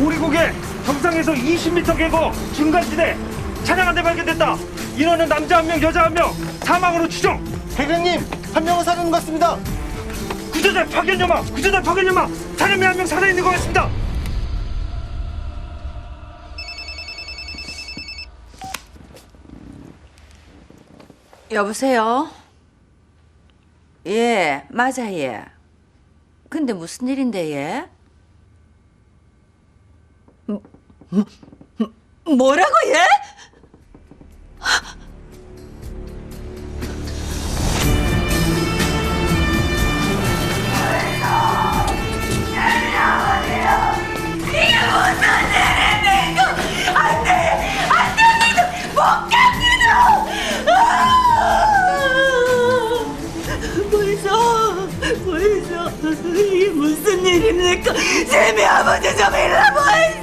오리국에 정상에서 20m 계고 중간지대 차량 한 대 발견됐다. 인원은 남자 한 명, 여자 한 명. 사망으로 추정. 대장님 한 명은 사는 것 같습니다. 구조대 파견 여마, 구조대 파견 여마. 사람이 한 명 살아 있는 것 같습니다. 여보세요? 예, 맞아, 예. 근데 무슨 일인데, 예? 뭐라고, 이게 무슨 일입니까? 재미 아버지 좀 일러보이소!